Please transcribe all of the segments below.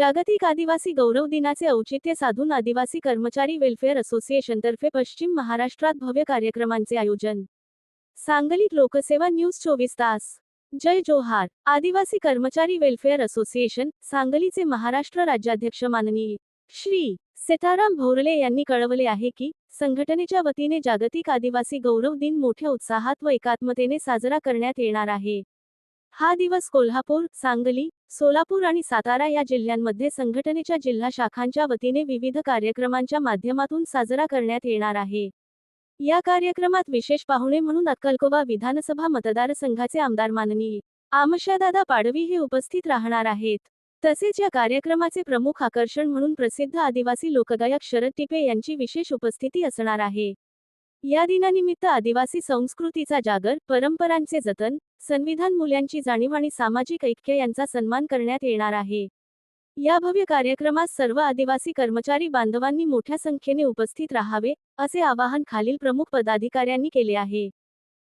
जागतिक आदिवासी गौरव दिनाचे औचित्य साधून आदिवासी कर्मचारी वेल्फेअर असोसिएशनतर्फे पश्चिम महाराष्ट्रात भव्य कार्यक्रमांचे आयोजन. सांगलीत लोकसेवा न्यूज चोवीस तास. जय जोहार. आदिवासी कर्मचारी वेल्फेअर असोसिएशन सांगलीचे महाराष्ट्र राज्याध्यक्ष माननीय श्री सीताराम भोरले यांनी कळवले आहे की संघटनेच्या वतीने जागतिक आदिवासी गौरव दिन मोठ्या उत्साहात व एकात्मतेने साजरा करण्यात येणार आहे. हा दिवस कोल्हापूर सांगली सोलापूर आणि सातारा या जिल्ह्यांमध्ये संघटनेच्या जिल्हा शाखांच्या वतीने विविध कार्यक्रमांच्या माध्यमातून साजरा करण्यात येणार आहे. या कार्यक्रमात विशेष पाहुणे म्हणून अक्कलकोवा विधानसभा मतदारसंघाचे आमदार माननीय आमशादादा पाडवी हे उपस्थित राहणार आहेत. तसेच या कार्यक्रमाचे प्रमुख आकर्षण म्हणून प्रसिद्ध आदिवासी लोकगायक शरद टिपे यांची विशेष उपस्थिती असणार आहे. या दिनानिमित्त आदिवासी संस्कृतीचा जागर परंपरांचे जतन संविधान मूल्यांची जाणीव आणि सामाजिक ऐक्य यांचा सन्मान करण्यात येणार आहे. या भव्य कार्यक्रमास सर्व आदिवासी कर्मचारी बांधवांनी मोठ्या संख्येने उपस्थित राहावे असे आवाहन खालील प्रमुख पदाधिकाऱ्यांनी केले आहे.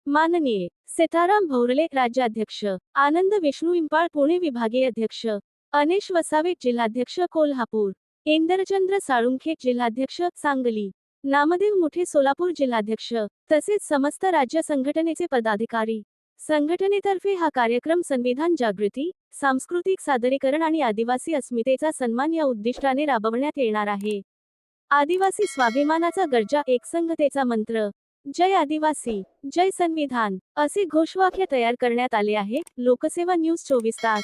माननीय सेताराम भोरले राज्याध्यक्ष आनंद विष्णू इंपाळ पुणे विभागीय अध्यक्ष अनेश वसावे जिल्हाध्यक्ष कोल्हापूर इंदरचंद्र साळुंखे जिल्हाध्यक्ष सांगली नामदेव मुठे सोलापूर जिल्हाध्यक्ष तसेच समस्त राज्य संघटनेचे पदाधिकारी. संघटनेतर्फे हा कार्यक्रम संविधान जागृती सांस्कृतिक सादरीकरण आणि आदिवासी अस्मितेचा सन्मान या उद्दिष्टाने राबवण्यात येणार आहे. आदिवासी स्वाभिमानाचा गरजा एकसंघतेचा मंत्र. जय आदिवासी जय संविधान असे घोषवाक्य तयार करण्यात आले आहे. लोकसेवा न्यूज चोवीस तास.